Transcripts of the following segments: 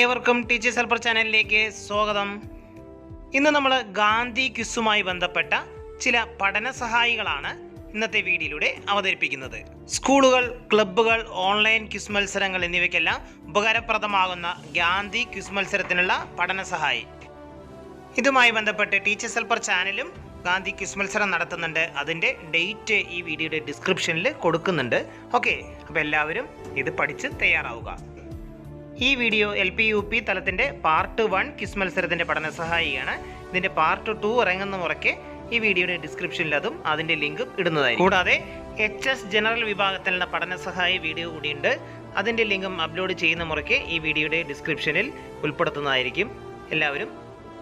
ഏവർക്കും teachers helper ചാനലിലേക്ക് സ്വാഗതം. ഇന്ന് നമ്മൾ ഗാന്ധി ക്വിസുമായി ബന്ധപ്പെട്ട ചില പഠന സഹായികളാണ് ഇന്നത്തെ വീഡിയോയിലൂടെ അവതരിപ്പിക്കുന്നത്. സ്കൂളുകൾ ക്ലബ്ബുകൾ ഓൺലൈൻ ക്വിസ് മത്സരങ്ങൾ എന്നിവയ്ക്കെല്ലാം ഉപകാരപ്രദമാകുന്ന ഗാന്ധി ക്വിസ് മത്സരത്തിനുള്ള പഠന സഹായി. ഇതുമായി ബന്ധപ്പെട്ട് ടീച്ചേഴ്സ് ഹെൽപ്പർ ചാനലും ഗാന്ധി ക്വിസ് മത്സരം നടത്തുന്നുണ്ട്. അതിന്റെ ഡേറ്റ് ഈ വീഡിയോയുടെ ഡിസ്ക്രിപ്ഷനിൽ കൊടുക്കുന്നുണ്ട്. ഓക്കെ അപ്പോൾ എല്ലാവരും ഇത് പഠിച്ച് തയ്യാറാവുക. ഈ video L P U P തലത്തിന്റെ part one quiz മത്സരത്തിന്റെ പഠന സഹായിയാണ്. ഇതിന്റെ പാർട്ട് ടു ഇറങ്ങുന്ന മുറയ്ക്ക് ഈ വീഡിയോയുടെ ഡിസ്ക്രിപ്ഷനിൽ അതും അതിന്റെ ലിങ്കും ഇടുന്നതായി കൂടാതെ എച്ച് എസ് ജനറൽ വിഭാഗത്തിലുള്ള പഠന സഹായ വീഡിയോ കൂടിയുണ്ട്. അതിന്റെ ലിങ്കും അപ്ലോഡ് ചെയ്യുന്ന മുറയ്ക്ക് ഈ വീഡിയോയുടെ ഡിസ്ക്രിപ്ഷനിൽ ഉൾപ്പെടുത്തുന്നതായിരിക്കും. എല്ലാവരും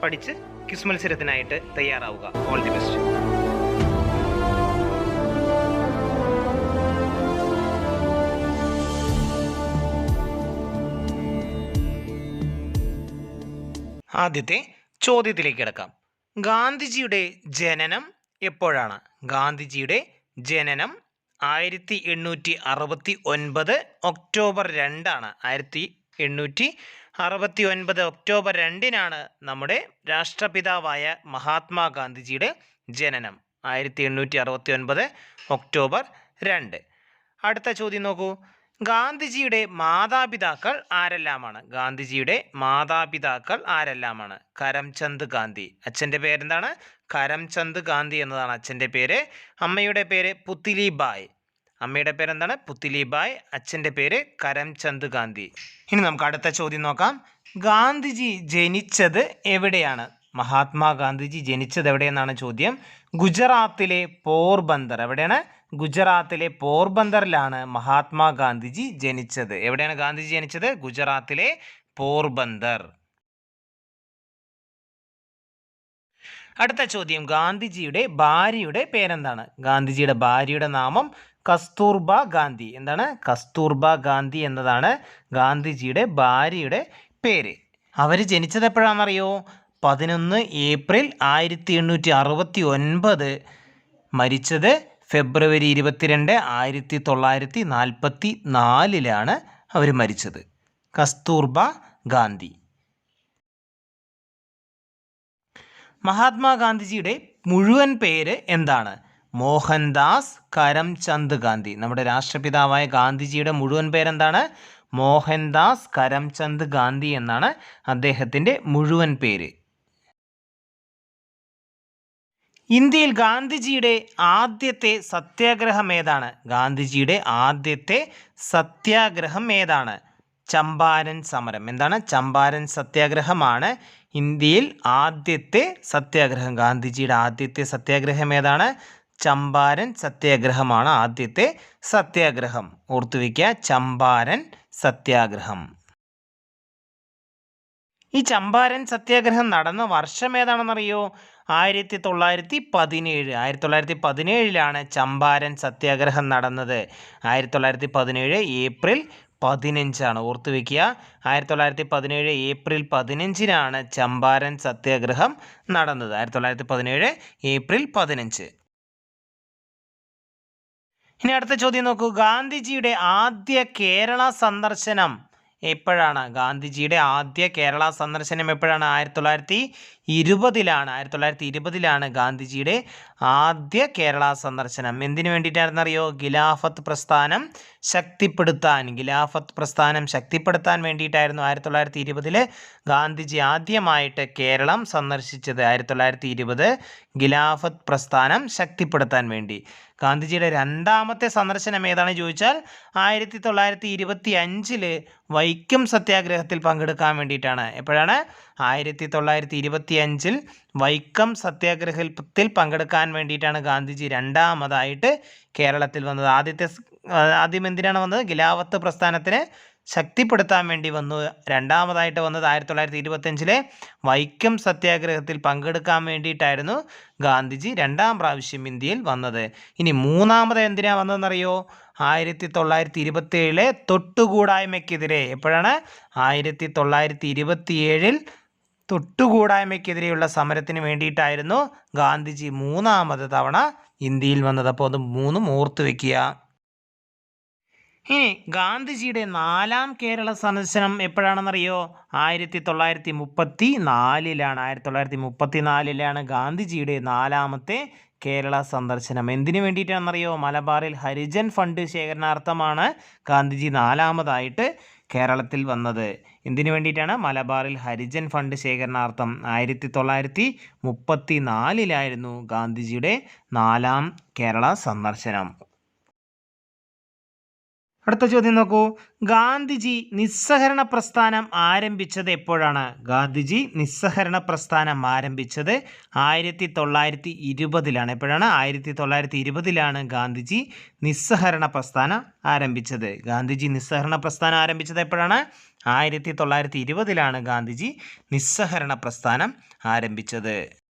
പഠിച്ച് ക്വിസ് മത്സരത്തിനായിട്ട് തയ്യാറാവുക. All the best. ആദ്യത്തെ ചോദ്യത്തിലേക്ക് കിടക്കാം. ഗാന്ധിജിയുടെ ജനനം എപ്പോഴാണ്? ഗാന്ധിജിയുടെ ജനനം ആയിരത്തി എണ്ണൂറ്റി അറുപത്തി ഒൻപത് ഒക്ടോബർ രണ്ടാണ്. ആയിരത്തി എണ്ണൂറ്റി അറുപത്തി ഒൻപത് ഒക്ടോബർ രണ്ടിനാണ് നമ്മുടെ രാഷ്ട്രപിതാവായ മഹാത്മാഗാന്ധിജിയുടെ ജനനം. ആയിരത്തി എണ്ണൂറ്റി അറുപത്തി ഒൻപത് ഒക്ടോബർ രണ്ട്. അടുത്ത ചോദ്യം നോക്കൂ. ഗാന്ധിജിയുടെ മാതാപിതാക്കൾ ആരെല്ലാമാണ്? ഗാന്ധിജിയുടെ മാതാപിതാക്കൾ ആരെല്ലാമാണ്? കരംചന്ദ് ഗാന്ധി. അച്ഛന്റെ പേരെന്താണ്? കരംചന്ദ് ഗാന്ധി എന്നതാണ് അച്ഛന്റെ പേര്. അമ്മയുടെ പേര് പുത്തിലി ബായ് അമ്മയുടെ പേരെന്താണ്? പുത്തിലി ബായ് അച്ഛന്റെ പേര് കരംചന്ദ് ഗാന്ധി. ഇനി നമുക്ക് അടുത്ത ചോദ്യം നോക്കാം. ഗാന്ധിജി ജനിച്ചത് എവിടെയാണ്? മഹാത്മാഗാന്ധിജി ജനിച്ചത് എവിടെയെന്നാണ് ചോദ്യം? ഗുജറാത്തിലെ പോർബന്ദർ. എവിടെയാണ്? ഗുജറാത്തിലെ പോർബന്ദറിലാണ് മഹാത്മാഗാന്ധിജി ജനിച്ചത്. എവിടെയാണ് ഗാന്ധിജി ജനിച്ചത്? ഗുജറാത്തിലെ പോർബന്ദർ. അടുത്ത ചോദ്യം. ഗാന്ധിജിയുടെ ഭാര്യയുടെ പേരെന്താണ്? ഗാന്ധിജിയുടെ ഭാര്യയുടെ നാമം കസ്തൂർബ ഗാന്ധി. എന്താണ്? കസ്തൂർബ ഗാന്ധി എന്നതാണ് ഗാന്ധിജിയുടെ ഭാര്യയുടെ പേര്. അവർ ജനിച്ചത് എപ്പോഴാണെന്നറിയോ? പതിനൊന്ന് ഏപ്രിൽ ആയിരത്തി എണ്ണൂറ്റി അറുപത്തി ഒൻപത് മരിച്ചത് ഫെബ്രുവരി ഇരുപത്തിരണ്ട് ആയിരത്തി തൊള്ളായിരത്തി നാൽപ്പത്തി നാലിലാണ് അവർ മരിച്ചത്. കസ്തൂർബ ഗാന്ധി. മഹാത്മാഗാന്ധിജിയുടെ മുഴുവൻ പേര് എന്താണ്? മോഹൻദാസ് കരംചന്ദ് ഗാന്ധി. നമ്മുടെ രാഷ്ട്രപിതാവായ ഗാന്ധിജിയുടെ മുഴുവൻ പേരെന്താണ്? മോഹൻദാസ് കരംചന്ദ് ഗാന്ധി എന്നാണ് അദ്ദേഹത്തിന്റെ മുഴുവൻ പേര്. ഇന്ത്യയിൽ ഗാന്ധിജിയുടെ ആദ്യത്തെ സത്യാഗ്രഹം ഏതാണ്? ഗാന്ധിജിയുടെ ആദ്യത്തെ സത്യാഗ്രഹം ഏതാണ്? ചമ്പാരൻ സമരം. എന്താണ്? ചമ്പാരൻ സത്യാഗ്രഹമാണ് ഇന്ത്യയിൽ ആദ്യത്തെ സത്യാഗ്രഹം. ഗാന്ധിജിയുടെ ആദ്യത്തെ സത്യാഗ്രഹം ഏതാണ്? ചമ്പാരൻ സത്യാഗ്രഹമാണ് ആദ്യത്തെ സത്യാഗ്രഹം. ഓർത്തുവെക്കുക ചമ്പാരൻ സത്യാഗ്രഹം. ഈ ചമ്പാരൻ സത്യാഗ്രഹം നടന്ന വർഷം ഏതാണെന്നറിയോ? ആയിരത്തി തൊള്ളായിരത്തി പതിനേഴ് ആയിരത്തി തൊള്ളായിരത്തി പതിനേഴിലാണ് ചമ്പാരൻ സത്യാഗ്രഹം നടന്നത്. ആയിരത്തി തൊള്ളായിരത്തി പതിനേഴ് ഏപ്രിൽ പതിനഞ്ചാണ്. ഓർത്തു വയ്ക്കുക. ആയിരത്തി തൊള്ളായിരത്തി പതിനേഴ് ഏപ്രിൽ പതിനഞ്ചിനാണ് ചമ്പാരൻ സത്യാഗ്രഹം നടന്നത്. ആയിരത്തി തൊള്ളായിരത്തി പതിനേഴ് ഏപ്രിൽ പതിനഞ്ച്. ഇനി അടുത്ത ചോദ്യം നോക്കൂ. ഗാന്ധിജിയുടെ ആദ്യ കേരള സന്ദർശനം എപ്പോഴാണ് ഗാന്ധിജിയുടെ ആദ്യ കേരള സന്ദർശനം എപ്പോഴാണ്? ആയിരത്തി തൊള്ളായിരത്തി ഇരുപതിലാണ് ആയിരത്തി തൊള്ളായിരത്തി ഇരുപതിലാണ് ഗാന്ധിജിയുടെ ആദ്യ കേരള സന്ദർശനം. എന്തിനു വേണ്ടിയിട്ടായിരുന്നറിയോ ഗിലാഫത്ത് പ്രസ്ഥാനം ശക്തിപ്പെടുത്താൻ ഗിലാഫത്ത് പ്രസ്ഥാനം ശക്തിപ്പെടുത്താൻ വേണ്ടിയിട്ടായിരുന്നു ആയിരത്തി തൊള്ളായിരത്തി ഇരുപതിൽ ഗാന്ധിജി ആദ്യമായിട്ട് കേരളം സന്ദർശിച്ചത്. ആയിരത്തി തൊള്ളായിരത്തി ഇരുപത് ഗിലാഫത്ത് പ്രസ്ഥാനം ശക്തിപ്പെടുത്താൻ വേണ്ടി. ഗാന്ധിജിയുടെ രണ്ടാമത്തെ സന്ദർശനം ഏതാണ് ചോദിച്ചാൽ ആയിരത്തി തൊള്ളായിരത്തി ഇരുപത്തി അഞ്ചിൽ വൈക്കം സത്യാഗ്രഹത്തിൽ പങ്കെടുക്കാൻ വേണ്ടിയിട്ടാണ്. എപ്പോഴാണ്? ആയിരത്തി തൊള്ളായിരത്തി ഇരുപത്തി അഞ്ചിൽ വൈക്കം സത്യാഗ്രഹത്തിൽ പങ്കെടുക്കാൻ വേണ്ടിയിട്ടാണ് ഗാന്ധിജി രണ്ടാമതായിട്ട് കേരളത്തിൽ വന്നത്. ആദ്യത്തെ ആദ്യം എന്തിനാണ് വന്നത്? ഗിലാവത്ത് പ്രസ്ഥാനത്തിന് ശക്തിപ്പെടുത്താൻ വേണ്ടി വന്നു. രണ്ടാമതായിട്ട് വന്നത് ആയിരത്തി തൊള്ളായിരത്തി ഇരുപത്തഞ്ചിലെ വൈക്കം സത്യാഗ്രഹത്തിൽ പങ്കെടുക്കാൻ വേണ്ടിയിട്ടായിരുന്നു ഗാന്ധിജി രണ്ടാം പ്രാവശ്യം ഇന്ത്യയിൽ വന്നത്. ഇനി മൂന്നാമത് എന്തിനാണ് വന്നതെന്നറിയോ? ആയിരത്തി തൊള്ളായിരത്തി ഇരുപത്തിയേഴിലെ തൊട്ടുകൂടായ്മയ്ക്കെതിരെ. എപ്പോഴാണ്? ആയിരത്തി തൊള്ളായിരത്തി ഇരുപത്തിയേഴിൽ തൊട്ടുകൂടായ്മയ്ക്കെതിരെയുള്ള സമരത്തിന് വേണ്ടിയിട്ടായിരുന്നു ഗാന്ധിജി മൂന്നാമത് തവണ ഇന്ത്യയിൽ വന്നത്. അപ്പോൾ അത് മൂന്നും ഓർത്ത് വയ്ക്കുക ഇനി ഗാന്ധിജിയുടെ നാലാം കേരള സന്ദർശനം എപ്പോഴാണെന്നറിയോ? ആയിരത്തി തൊള്ളായിരത്തി മുപ്പത്തി നാലിലാണ് ആയിരത്തി തൊള്ളായിരത്തി മുപ്പത്തി നാലിലാണ് ഗാന്ധിജിയുടെ നാലാമത്തെ കേരള സന്ദർശനം. എന്തിനു വേണ്ടിയിട്ടാണെന്നറിയോ? മലബാറിൽ ഹരിജൻ ഫണ്ട് ശേഖരണാർത്ഥമാണ് ഗാന്ധിജി നാലാമതായിട്ട് കേരളത്തിൽ വന്നത്. എന്തിനു വേണ്ടിയിട്ടാണ്? മലബാറിൽ ഹരിജൻ ഫണ്ട് ശേഖരണാർത്ഥം ആയിരത്തി തൊള്ളായിരത്തി മുപ്പത്തി നാലിലായിരുന്നു ഗാന്ധിജിയുടെ നാലാം കേരള സന്ദർശനം. അടുത്ത ചോദ്യം നോക്കൂ. ഗാന്ധിജി നിസ്സഹരണ പ്രസ്ഥാനം ആരംഭിച്ചത് എപ്പോഴാണ്? ഗാന്ധിജി നിസ്സഹരണ പ്രസ്ഥാനം ആരംഭിച്ചത് ആയിരത്തി തൊള്ളായിരത്തി ഇരുപതിലാണ് എപ്പോഴാണ്? ആയിരത്തി തൊള്ളായിരത്തി ഇരുപതിലാണ് ഗാന്ധിജി നിസ്സഹരണ പ്രസ്ഥാനം ആരംഭിച്ചത്. ഗാന്ധിജി നിസ്സഹരണ പ്രസ്ഥാനം ആരംഭിച്ചത് എപ്പോഴാണ്? ആയിരത്തി തൊള്ളായിരത്തി ഇരുപതിലാണ് ഗാന്ധിജി നിസ്സഹരണ പ്രസ്ഥാനം ആരംഭിച്ചത്.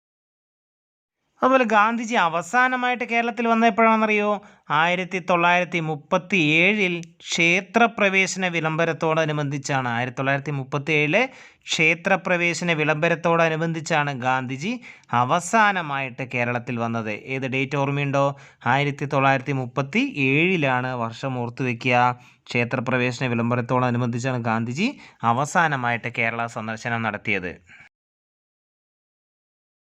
അതുപോലെ ഗാന്ധിജി അവസാനമായിട്ട് കേരളത്തിൽ വന്ന എപ്പോഴാണെന്നറിയോ ആയിരത്തി തൊള്ളായിരത്തി മുപ്പത്തി ഏഴിൽ ക്ഷേത്രപ്രവേശന വിളംബരത്തോടനുബന്ധിച്ചാണ്. ആയിരത്തി തൊള്ളായിരത്തി മുപ്പത്തി ഏഴിലെ ക്ഷേത്രപ്രവേശന വിളംബരത്തോടനുബന്ധിച്ചാണ് ഗാന്ധിജി അവസാനമായിട്ട് കേരളത്തിൽ വന്നത്. ഏത് ഡേറ്റ് ഓർമ്മയുണ്ടോ? ആയിരത്തി തൊള്ളായിരത്തി മുപ്പത്തി ഏഴിലാണ് വർഷം ഓർത്തു വയ്ക്കുക ക്ഷേത്രപ്രവേശന വിളംബരത്തോടനുബന്ധിച്ചാണ് ഗാന്ധിജി അവസാനമായിട്ട് കേരള സന്ദർശനം നടത്തിയത്.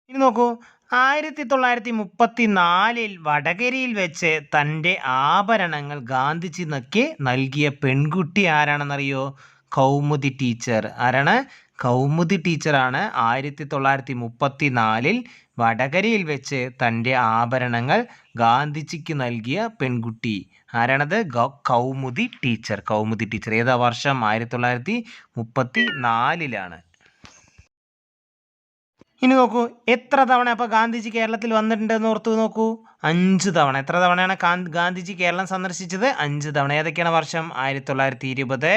ഇനി നോക്കൂ. ആയിരത്തി തൊള്ളായിരത്തി മുപ്പത്തി നാലിൽ വടകരയിൽ വെച്ച് തന്റെ ആഭരണങ്ങൾ ഗാന്ധിജി നക്കി നൽകിയ പെൺകുട്ടി ആരാണെന്നറിയോ? കൗമുദി ടീച്ചർ. ആരാണ്? കൗമുദി ടീച്ചറാണ്. ആയിരത്തി തൊള്ളായിരത്തി മുപ്പത്തി നാലിൽ വടകരയിൽ വെച്ച് തന്റെ ആഭരണങ്ങൾ ഗാന്ധിജിക്ക് നൽകിയ പെൺകുട്ടി. ആരാണത്? കൗമുദി ടീച്ചർ. കൗമുദി ടീച്ചർ. ഏതാ വർഷം? ആയിരത്തി തൊള്ളായിരത്തി മുപ്പത്തി നാലിലാണ് ഇനി നോക്കൂ എത്ര തവണ അപ്പോൾ ഗാന്ധിജി കേരളത്തിൽ വന്നിട്ടുണ്ടെന്ന് ഓർത്ത് നോക്കൂ? അഞ്ച് തവണ. എത്ര തവണയാണ് ഗാന്ധിജി കേരളം സന്ദർശിച്ചത്? അഞ്ച് തവണ. ഏതൊക്കെയാണ് വർഷം? ആയിരത്തി തൊള്ളായിരത്തി ഇരുപത്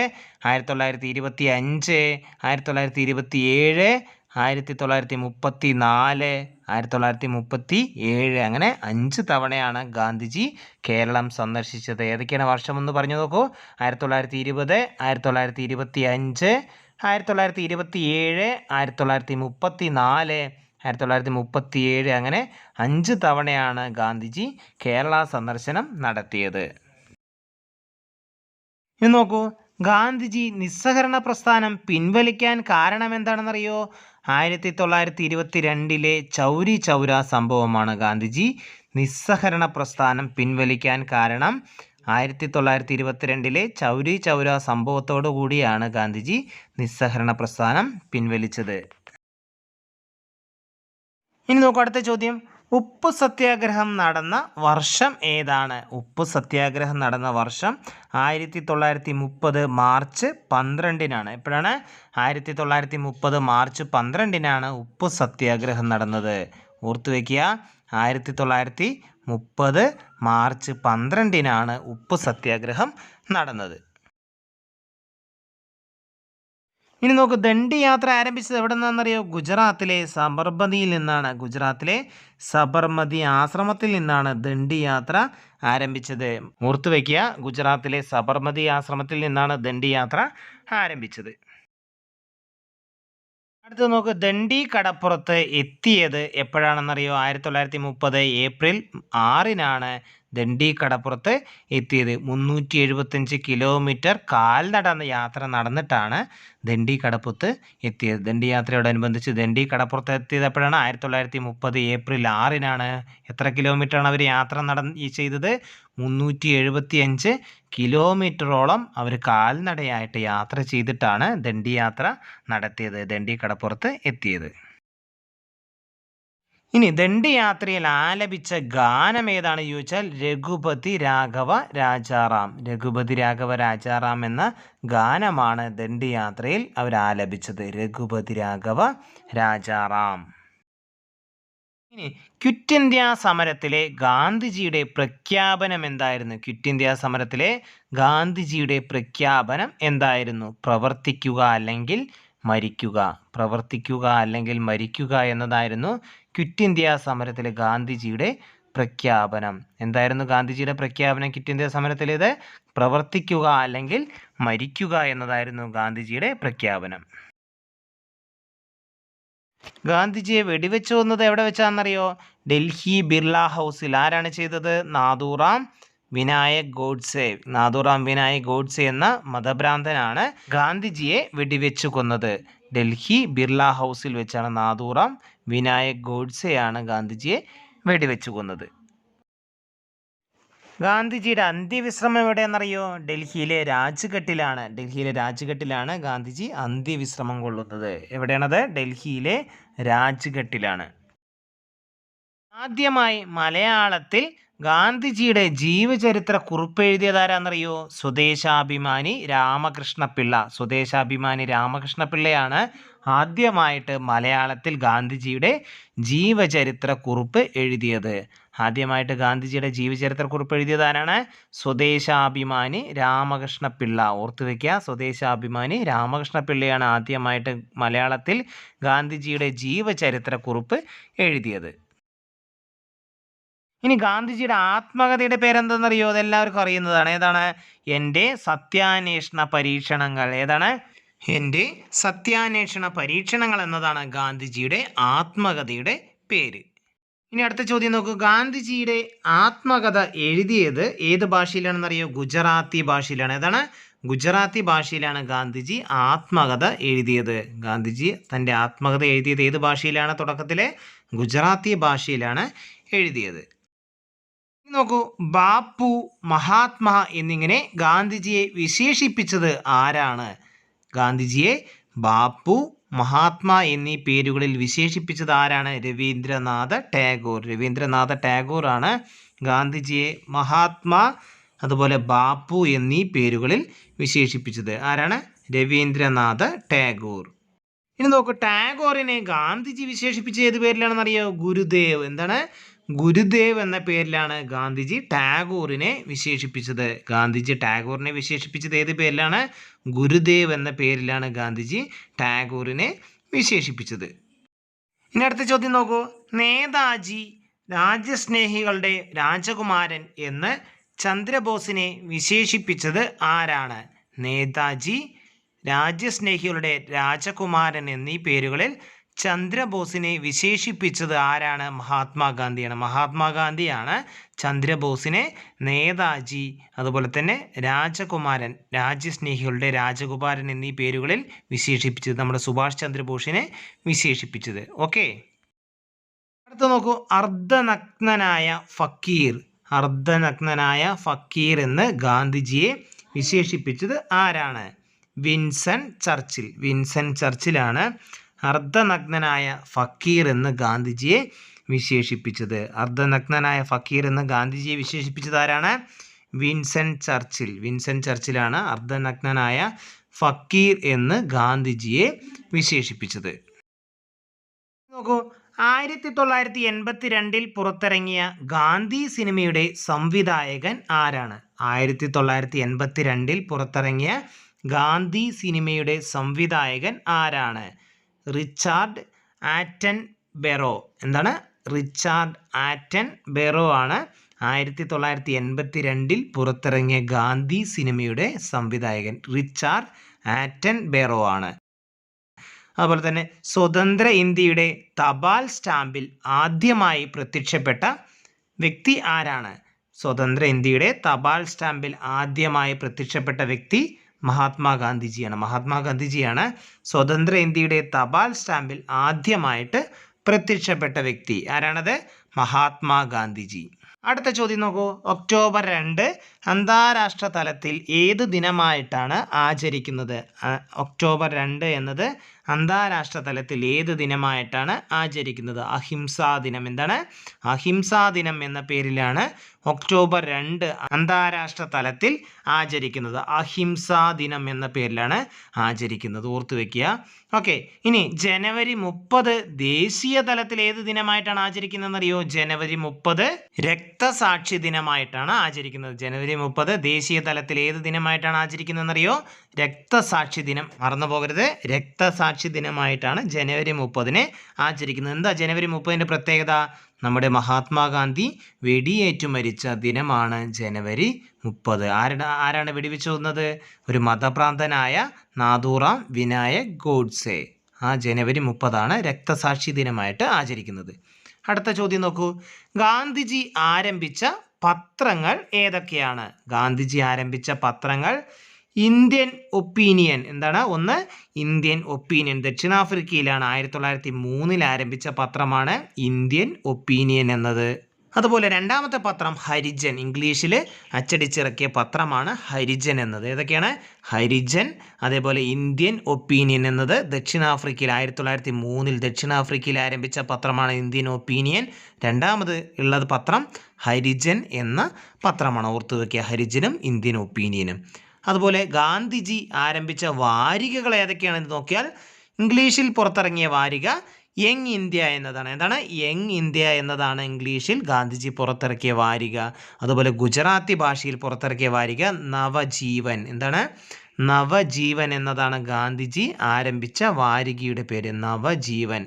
ആയിരത്തി തൊള്ളായിരത്തി ഇരുപത്തി അഞ്ച് ആയിരത്തി തൊള്ളായിരത്തി ഇരുപത്തി ഏഴ് ആയിരത്തി തൊള്ളായിരത്തി മുപ്പത്തി നാല് ആയിരത്തി തൊള്ളായിരത്തി മുപ്പത്തി ഏഴ് അങ്ങനെ അഞ്ച് തവണയാണ് ഗാന്ധിജി കേരളം സന്ദർശിച്ചത്. ഏതൊക്കെയാണ് വർഷം എന്ന് പറഞ്ഞു നോക്കൂ? ആയിരത്തി തൊള്ളായിരത്തി ഇരുപത് ആയിരത്തി തൊള്ളായിരത്തി ഇരുപത്തി അഞ്ച് ആയിരത്തി തൊള്ളായിരത്തി ഇരുപത്തി ഏഴ് ആയിരത്തി തൊള്ളായിരത്തി മുപ്പത്തി നാല് ആയിരത്തി തൊള്ളായിരത്തി മുപ്പത്തി ഏഴ് അങ്ങനെ അഞ്ച് തവണയാണ് ഗാന്ധിജി കേരള സന്ദർശനം നടത്തിയത്. ഇനി നോക്കൂ ഗാന്ധിജി നിസ്സഹകരണ പ്രസ്ഥാനം പിൻവലിക്കാൻ കാരണം എന്താണെന്നറിയോ ആയിരത്തി തൊള്ളായിരത്തി ഇരുപത്തി രണ്ടിലെ ചൗരി ചൗര സംഭവമാണ് ഗാന്ധിജി നിസ്സഹരണ പ്രസ്ഥാനം പിൻവലിക്കാൻ കാരണം. ആയിരത്തി തൊള്ളായിരത്തി ഇരുപത്തിരണ്ടിലെ ചൗരി ചൗര സംഭവത്തോടു കൂടിയാണ് ഗാന്ധിജി നിസ്സഹരണ പ്രസ്ഥാനം പിൻവലിച്ചത്. ഇനി നോക്കാം അടുത്ത ചോദ്യം. ഉപ്പ് സത്യാഗ്രഹം നടന്ന വർഷം ഏതാണ്? ഉപ്പ് സത്യാഗ്രഹം നടന്ന വർഷം ആയിരത്തി തൊള്ളായിരത്തി മുപ്പത് മാർച്ച് പന്ത്രണ്ടിനാണ്. എപ്പോഴാണ്? ആയിരത്തി തൊള്ളായിരത്തി മുപ്പത് മാർച്ച് പന്ത്രണ്ടിനാണ് ഉപ്പ് സത്യാഗ്രഹം നടന്നത്. ഓർത്തു വയ്ക്കുക. ആയിരത്തി തൊള്ളായിരത്തി മുപ്പത് മാർച്ച് പന്ത്രണ്ടിനാണ് ഉപ്പ് സത്യാഗ്രഹം നടന്നത്. ഇനി നോക്കൂ ദണ്ഡി യാത്ര ആരംഭിച്ചത് എവിടെ നിന്നാണെന്നറിയോ ഗുജറാത്തിലെ സബർമതിയിൽ നിന്നാണ്. ഗുജറാത്തിലെ സബർമതി ആശ്രമത്തിൽ നിന്നാണ് ദണ്ഡി യാത്ര ആരംഭിച്ചത്. ഓർത്തു വയ്ക്കുക ഗുജറാത്തിലെ സബർമതി ആശ്രമത്തിൽ നിന്നാണ് ദണ്ഡി യാത്ര ആരംഭിച്ചത്. അടുത്ത് നോക്ക് ദണ്ഡി കടപ്പുറത്ത് എത്തിയത് എപ്പോഴാണെന്നറിയോ? ആയിരത്തി തൊള്ളായിരത്തി മുപ്പത് ഏപ്രിൽ ആറിനാണ് ദണ്ഡി കടപ്പുറത്ത് എത്തിയത്. മുന്നൂറ്റി എഴുപത്തഞ്ച് കിലോമീറ്റർ കാൽനട യാത്ര നടന്നിട്ടാണ് ദണ്ഡി കടപ്പുറത്ത് എത്തിയത്. ദണ്ഡി യാത്രയോടനുബന്ധിച്ച് ദണ്ഡി കടപ്പുറത്ത് എത്തിയത് എപ്പോഴാണ് ആയിരത്തി തൊള്ളായിരത്തി മുപ്പത് ഏപ്രിൽ ആറിനാണ് എത്ര കിലോമീറ്ററാണ് അവർ യാത്ര നട ചെയ്തത്? മുന്നൂറ്റി എഴുപത്തി അഞ്ച് കിലോമീറ്ററോളം അവർ കാൽനടയായിട്ട് യാത്ര ചെയ്തിട്ടാണ് ദണ്ഡി യാത്ര നടത്തിയത്. ദണ്ഡി കടപ്പുറത്ത് എത്തിയത്. ഇനി ദണ്ഡിയാത്രയിൽ ആലപിച്ച ഗാനം ഏതാണ് ചോദിച്ചാൽ രഘുപതി രാഘവ രാജാറാം. രഘുപതി രാഘവ രാജാറാം എന്ന ഗാനമാണ് ദണ്ഡിയാത്രയിൽ അവർ ആലപിച്ചത്. രഘുപതി രാഘവ രാജാറാം. ഇനി ക്വിറ്റ് ഇന്ത്യ സമരത്തിലെ ഗാന്ധിജിയുടെ പ്രഖ്യാപനം എന്തായിരുന്നു? ക്വിറ്റ് ഇന്ത്യ സമരത്തിലെ ഗാന്ധിജിയുടെ പ്രഖ്യാപനം എന്തായിരുന്നു? പ്രവർത്തിക്കുക അല്ലെങ്കിൽ മരിക്കുക പ്രവർത്തിക്കുക അല്ലെങ്കിൽ മരിക്കുക എന്നതായിരുന്നു ക്വിറ്റ് ഇന്ത്യ സമരത്തിലെ ഗാന്ധിജിയുടെ പ്രഖ്യാപനം. എന്തായിരുന്നു ഗാന്ധിജിയുടെ പ്രഖ്യാപനം ക്വിറ്റ് ഇന്ത്യ സമരത്തിലേത്? പ്രവർത്തിക്കുക അല്ലെങ്കിൽ മരിക്കുക എന്നതായിരുന്നു ഗാന്ധിജിയുടെ പ്രഖ്യാപനം. ഗാന്ധിജിയെ വെടിവെച്ചു വന്നത് എവിടെ വെച്ചാണെന്നറിയോ? ഡൽഹി ബിർള ഹൗസിൽ. ആരാണ് ചെയ്തത്? നാദൂറാം വിനായക് ഗോഡ്സെ നാഥുറാം വിനായക് ഗോഡ്സെ എന്ന മതഭ്രാന്തനാണ് ഗാന്ധിജിയെ വെടിവെച്ചു കൊന്നത് ഡൽഹി ബിർള ഹൗസിൽ വെച്ചാണ് നാഥുറാം വിനായക് ഗോഡ്സെയാണ് ഗാന്ധിജിയെ വെടിവെച്ചു കൊന്നത് ഗാന്ധിജിയുടെ അന്ത്യവിശ്രമം എവിടെയെന്നറിയോ? ഡൽഹിയിലെ രാജ്ഘട്ടിലാണ്. ഡൽഹിയിലെ രാജ്ഘട്ടിലാണ് ഗാന്ധിജി അന്ത്യവിശ്രമം കൊള്ളുന്നത്. എവിടെയാണത്? ഡൽഹിയിലെ രാജ്ഘട്ടിലാണ്. ആദ്യമായി മലയാളത്തിൽ ഗാന്ധിജിയുടെ ജീവചരിത്ര കുറിപ്പ് എഴുതിയതാരാന്നറിയോ സ്വദേശാഭിമാനി രാമകൃഷ്ണപിള്ള. സ്വദേശാഭിമാനി രാമകൃഷ്ണപിള്ളയാണ് ആദ്യമായിട്ട് മലയാളത്തിൽ ഗാന്ധിജിയുടെ ജീവചരിത്ര കുറിപ്പ് എഴുതിയത്. ആദ്യമായിട്ട് ഗാന്ധിജിയുടെ ജീവചരിത്ര കുറിപ്പ് എഴുതിയതാരാണ് സ്വദേശാഭിമാനി രാമകൃഷ്ണപിള്ള. ഓർത്തു വയ്ക്കുക സ്വദേശാഭിമാനി രാമകൃഷ്ണപിള്ളയാണ് ആദ്യമായിട്ട് മലയാളത്തിൽ ഗാന്ധിജിയുടെ ജീവചരിത്ര കുറിപ്പ് എഴുതിയത്. ഇനി ഗാന്ധിജിയുടെ ആത്മകഥയുടെ പേരെന്തെന്നറിയോ? അതെല്ലാവർക്കും അറിയുന്നതാണ്. ഏതാണ്? എന്റെ സത്യാന്വേഷണ പരീക്ഷണങ്ങൾ. ഏതാണ്? എന്റെ സത്യാന്വേഷണ പരീക്ഷണങ്ങൾ എന്നതാണ് ഗാന്ധിജിയുടെ ആത്മകഥയുടെ പേര്. ഇനി അടുത്ത ചോദ്യം നോക്കൂ. ഗാന്ധിജിയുടെ ആത്മകഥ എഴുതിയത് ഏത് ഭാഷയിലാണെന്നറിയോ? ഗുജറാത്തി ഭാഷയിലാണ്. ഏതാണ്? ഗുജറാത്തി ഭാഷയിലാണ് ഗാന്ധിജി ആത്മകഥ എഴുതിയത്. ഗാന്ധിജി തന്റെ ആത്മകഥ എഴുതിയത് ഏത് ഭാഷയിലാണ് തുടക്കത്തിലെ? ഗുജറാത്തി ഭാഷയിലാണ് എഴുതിയത്. നോക്കൂ ബാപ്പു മഹാത്മാ എന്നിങ്ങനെ ഗാന്ധിജിയെ വിശേഷിപ്പിച്ചത് ആരാണ്? ഗാന്ധിജിയെ ബാപ്പു മഹാത്മാ എന്നീ പേരുകളിൽ വിശേഷിപ്പിച്ചത് ആരാണ്? രവീന്ദ്രനാഥ ടാഗോർ. രവീന്ദ്രനാഥ ടാഗോർ ആണ് ഗാന്ധിജിയെ മഹാത്മാ അതുപോലെ ബാപ്പു എന്നീ പേരുകളിൽ വിശേഷിപ്പിച്ചത്. ആരാണ്? രവീന്ദ്രനാഥ ടാഗോർ. ഇനി നോക്കൂ ടാഗോറിനെ ഗാന്ധിജി വിശേഷിപ്പിച്ച ഏത് പേരിലാണെന്നറിയോ? ഗുരുദേവ്. എന്താണ്? ഗുരുദേവ് എന്ന പേരിലാണ് ഗാന്ധിജി ടാഗോറിനെ വിശേഷിപ്പിച്ചത്. ഗാന്ധിജി ടാഗോറിനെ വിശേഷിപ്പിച്ചത് ഏത് പേരിലാണ്? ഗുരുദേവ് എന്ന പേരിലാണ് ഗാന്ധിജി ടാഗോറിനെ വിശേഷിപ്പിച്ചത്. ഇനി അടുത്ത ചോദ്യം നോക്കൂ. നേതാജി രാജ്യസ്നേഹികളുടെ രാജകുമാരൻ എന്ന് ചന്ദ്രബോസിനെ വിശേഷിപ്പിച്ചത് ആരാണ്? നേതാജി രാജ്യസ്നേഹികളുടെ രാജകുമാരൻ എന്നീ പേരുകളിൽ ചന്ദ്രബോസിനെ വിശേഷിപ്പിച്ചത് ആരാണ്? മഹാത്മാഗാന്ധിയാണ്. മഹാത്മാഗാന്ധിയാണ് ചന്ദ്രബോസിനെ നേതാജി അതുപോലെ തന്നെ രാജകുമാരൻ രാജ്യസ്നേഹികളുടെ രാജകുമാരൻ എന്നീ പേരുകളിൽ വിശേഷിപ്പിച്ചത് നമ്മുടെ സുഭാഷ് ചന്ദ്രബോസിനെ വിശേഷിപ്പിച്ചത്. ഓക്കെ? അടുത്ത നോക്കൂ. അർദ്ധനഗ്നനായ ഫക്കീർ. അർദ്ധനഗ്നനായ ഫക്കീർ എന്ന് ഗാന്ധിജിയെ വിശേഷിപ്പിച്ചത് ആരാണ്? വിൻസൺ ചർച്ചിൽ. വിൻസൺ ചർച്ചിലാണ് അർദ്ധനഗ്നനായ ഫക്കീർ എന്ന് ഗാന്ധിജിയെ വിശേഷിപ്പിച്ചത്. അർദ്ധനഗ്നനായ ഫക്കീർ എന്ന് ഗാന്ധിജിയെ വിശേഷിപ്പിച്ചത് ആരാണ്? വിൻസെന്റ് ചർച്ചിൽ. വിൻസെന്റ് ചർച്ചിലാണ് അർദ്ധനഗ്നനായ ഫക്കീർ എന്ന് ഗാന്ധിജിയെ വിശേഷിപ്പിച്ചത്. നോക്കൂ ആയിരത്തി തൊള്ളായിരത്തി എൺപത്തി രണ്ടിൽ പുറത്തിറങ്ങിയ ഗാന്ധി സിനിമയുടെ സംവിധായകൻ ആരാണ്? ആയിരത്തി തൊള്ളായിരത്തി എൺപത്തി രണ്ടിൽ പുറത്തിറങ്ങിയ ഗാന്ധി സിനിമയുടെ സംവിധായകൻ ആരാണ്? റിച്ചാർഡ് ആറ്റൻ ബെറോ എന്താണ്? റിച്ചാർഡ് ആറ്റൻ ബെറോ ആണ് ആയിരത്തി തൊള്ളായിരത്തി എൺപത്തി രണ്ടിൽ പുറത്തിറങ്ങിയ ഗാന്ധി സിനിമയുടെ സംവിധായകൻ റിച്ചാർഡ് ആറ്റൻ ബെറോ ആണ്. അതുപോലെ തന്നെ സ്വതന്ത്ര ഇന്ത്യയുടെ തപാൽ സ്റ്റാമ്പിൽ ആദ്യമായി പ്രത്യക്ഷപ്പെട്ട വ്യക്തി ആരാണ്? സ്വതന്ത്ര ഇന്ത്യയുടെ തപാൽ സ്റ്റാമ്പിൽ ആദ്യമായി പ്രത്യക്ഷപ്പെട്ട വ്യക്തി മഹാത്മാഗാന്ധിജിയാണ്. മഹാത്മാഗാന്ധിജിയാണ് സ്വതന്ത്ര ഇന്ത്യയുടെ തപാൽ സ്റ്റാമ്പിൽ ആദ്യമായിട്ട് പ്രത്യക്ഷപ്പെട്ട വ്യക്തി. ആരാണത്? മഹാത്മാഗാന്ധിജി. അടുത്ത ചോദ്യം നോക്കൂ. ഒക്ടോബർ രണ്ട് അന്താരാഷ്ട്ര തലത്തിൽ ഏത് ദിനമായിട്ടാണ് ആചരിക്കുന്നത്? ഒക്ടോബർ രണ്ട് എന്നത് അന്താരാഷ്ട്ര തലത്തിൽ ഏത് ദിനമായിട്ടാണ് ആചരിക്കുന്നത്? അഹിംസാ ദിനം. എന്താണ്? അഹിംസാ ദിനം എന്ന പേരിലാണ് ഒക്ടോബർ രണ്ട് അന്താരാഷ്ട്ര തലത്തിൽ ആചരിക്കുന്നത് അഹിംസാ ദിനം എന്ന പേരിലാണ് ആചരിക്കുന്നത്. ഓർത്തു വെക്കുക. ഓക്കെ. ഇനി ജനുവരി മുപ്പത് ദേശീയ തലത്തിൽ ഏത് ദിനമായിട്ടാണ് ആചരിക്കുന്നതെന്നറിയോ? ജനുവരി മുപ്പത് രക്തസാക്ഷി ദിനമായിട്ടാണ് ആചരിക്കുന്നത്. ജനുവരി മുപ്പത് ദേശീയ തലത്തിൽ ഏത് ദിനമായിട്ടാണ് ആചരിക്കുന്നതെന്നറിയോ? രക്തസാക്ഷി ദിനം. മറന്നു പോകരുത്. രക്തസാക്ഷി ദിനമായിട്ടാണ് ജനുവരി മുപ്പതിന് ആചരിക്കുന്നത്. എന്താ ജനുവരി മുപ്പതിന്റെ പ്രത്യേകത? നമ്മുടെ മഹാത്മാഗാന്ധി വെടിയേറ്റു മരിച്ച ദിനമാണ് ജനുവരി മുപ്പത്. ആരുടെ ആരാണ് വെടിവെച്ച് കൊന്നത്? ഒരു മതഭ്രാന്തനായ നാദൂറാം വിനായക് ഗോഡ്സെ. ആ ജനുവരി മുപ്പതാണ് രക്തസാക്ഷി ദിനമായിട്ട് ആചരിക്കുന്നത്. അടുത്ത ചോദ്യം നോക്കൂ. ഗാന്ധിജി ആരംഭിച്ച പത്രങ്ങൾ ഏതൊക്കെയാണ്? ഗാന്ധിജി ആരംഭിച്ച പത്രങ്ങൾ ഇന്ത്യൻ ഒപ്പീനിയൻ എന്താണ്? ഒന്ന് ഇന്ത്യൻ ഒപ്പീനിയൻ ദക്ഷിണാഫ്രിക്കയിലാണ് ആയിരത്തി തൊള്ളായിരത്തി മൂന്നിൽ ആരംഭിച്ച പത്രമാണ് ഇന്ത്യൻ ഒപ്പീനിയൻ എന്നത്. അതുപോലെ രണ്ടാമത്തെ പത്രം ഹരിജൻ. ഇംഗ്ലീഷിൽ അച്ചടിച്ചിറക്കിയ പത്രമാണ് ഹരിജൻ എന്നത്. ഏതൊക്കെയാണ്? ഹരിജൻ അതേപോലെ ഇന്ത്യൻ ഒപ്പീനിയൻ എന്നത് ദക്ഷിണാഫ്രിക്കയിൽ ആയിരത്തി തൊള്ളായിരത്തി മൂന്നിൽ ദക്ഷിണാഫ്രിക്കയിൽ ആരംഭിച്ച പത്രമാണ് ഇന്ത്യൻ ഒപ്പീനിയൻ രണ്ടാമത് ഉള്ളത് പത്രം ഹരിജൻ എന്ന പത്രമാണ്. ഓർത്തു വയ്ക്കുക ഹരിജനും ഇന്ത്യൻ ഒപ്പീനിയനും അതുപോലെ ഗാന്ധിജി ആരംഭിച്ച വാരികകൾ ഏതൊക്കെയാണെന്ന് നോക്കിയാൽ ഇംഗ്ലീഷിൽ പുറത്തിറങ്ങിയ വാരിക യങ് ഇന്ത്യ എന്നതാണ്. എന്താണ്? യങ് ഇന്ത്യ എന്നതാണ് ഇംഗ്ലീഷിൽ ഗാന്ധിജി പുറത്തിറക്കിയ വാരിക. അതുപോലെ ഗുജറാത്തി ഭാഷയിൽ പുറത്തിറക്കിയ വാരിക നവജീവൻ. എന്താണ്? നവജീവൻ എന്നതാണ് ഗാന്ധിജി ആരംഭിച്ച വാരികയുടെ പേര്. നവജീവൻ.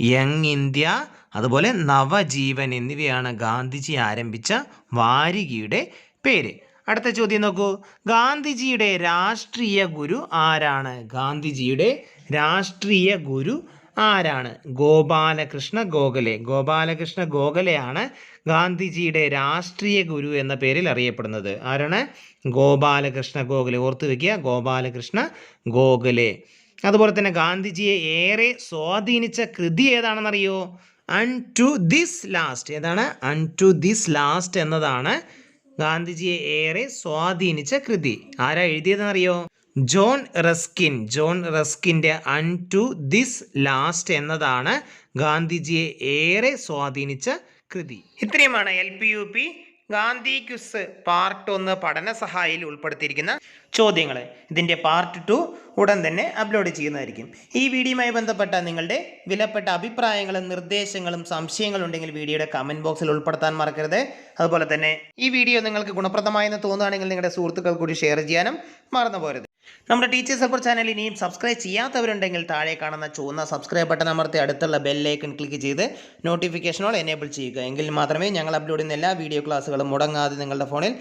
യങ് ഇന്ത്യ അതുപോലെ നവജീവൻ എന്നിവയാണ് ഗാന്ധിജി ആരംഭിച്ച വാരികയുടെ പേര്. അടുത്ത ചോദ്യം നോക്കൂ. ഗാന്ധിജിയുടെ രാഷ്ട്രീയ ഗുരു ആരാണ്? ഗാന്ധിജിയുടെ രാഷ്ട്രീയ ഗുരു ആരാണ്? ഗോപാലകൃഷ്ണ ഗോഖലെ. ഗോപാലകൃഷ്ണ ഗോഖലെയാണ് ഗാന്ധിജിയുടെ രാഷ്ട്രീയ ഗുരു എന്ന പേരിൽ അറിയപ്പെടുന്നത്. ആരാണ്? ഗോപാലകൃഷ്ണ ഗോഖലെ. ഓർത്തു വയ്ക്കുക ഗോപാലകൃഷ്ണ ഗോഖലെ. അതുപോലെ തന്നെ ഗാന്ധിജിയെ ഏറെ സ്വാധീനിച്ച കൃതി ഏതാണെന്നറിയോ? Unto this last. ഏതാണ്? അൺ ടു ദിസ് ലാസ്റ്റ് എന്നതാണ് ഗാന്ധിജിയെ ഏറെ സ്വാധീനിച്ച കൃതി. ആരാ എഴുതിയതെന്നറിയോ? John Ruskin. ജോൺ റസ്കിന്റെ അൺ ടു ദിസ് ലാസ്റ്റ് എന്നതാണ് ഗാന്ധിജിയെ ഏറെ സ്വാധീനിച്ച കൃതി. ഇത്രയുമാണ് L P U P Gandhi quiz part ഒന്ന് പഠന സഹായിയിൽ ഉൾപ്പെടുത്തിയിരിക്കുന്ന ചോദ്യങ്ങൾ ഇതിന്റെ പാർട്ട് ടു ഉടൻ തന്നെ അപ്ലോഡ് ചെയ്യുന്നതായിരിക്കും. ഈ വീഡിയോയുമായി ബന്ധപ്പെട്ട നിങ്ങളുടെ വിലപ്പെട്ട അഭിപ്രായങ്ങളും നിർദ്ദേശങ്ങളും സംശയങ്ങളും ഉണ്ടെങ്കിൽ വീഡിയോയുടെ കമന്റ് ബോക്സിൽ ഉൾപ്പെടുത്താൻ മറക്കരുത്. അതുപോലെ തന്നെ ഈ വീഡിയോ നിങ്ങൾക്ക് ഗുണപ്രദമായെന്ന് തോന്നുകയാണെങ്കിൽ നിങ്ങളുടെ സുഹൃത്തുക്കൾ കൂടി ഷെയർ ചെയ്യാനും മറന്നു പോരുത് നമ്മുടെ ടീച്ചേഴ്സ് ഹെൽപ്പർ ചാനൽ ഇനിയും സബ്സ്ക്രൈബ് ചെയ്യാത്തവരുണ്ടെങ്കിൽ താഴെ കാണുന്ന ചുവന്ന സബ്സ്ക്രൈബ് ബട്ടൺ അമർത്തി അടുത്തുള്ള ബെല്ലൈക്കൺ ക്ലിക്ക് ചെയ്ത് നോട്ടിഫിക്കേഷനോൾ എനേബിൾ ചെയ്യുക. എങ്കിൽ മാത്രമേ ഞങ്ങൾ അപ്ലോഡ് ചെയ്യുന്ന എല്ലാ വീഡിയോ ക്ലാസ്സുകളും മുടങ്ങാതെ നിങ്ങളുടെ ഫോണിൽ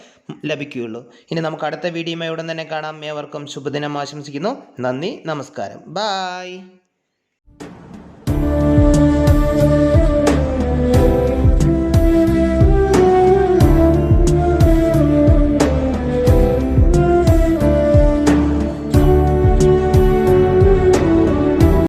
ലഭിക്കുകയുള്ളൂ. ഇനി നമുക്ക് അടുത്ത വീഡിയോയുമായി ഉടൻ തന്നെ കാണാം. ഏവർക്കും ശുഭദിനം ആശംസിക്കുന്നു. നന്ദി നമസ്കാരം. ബായ്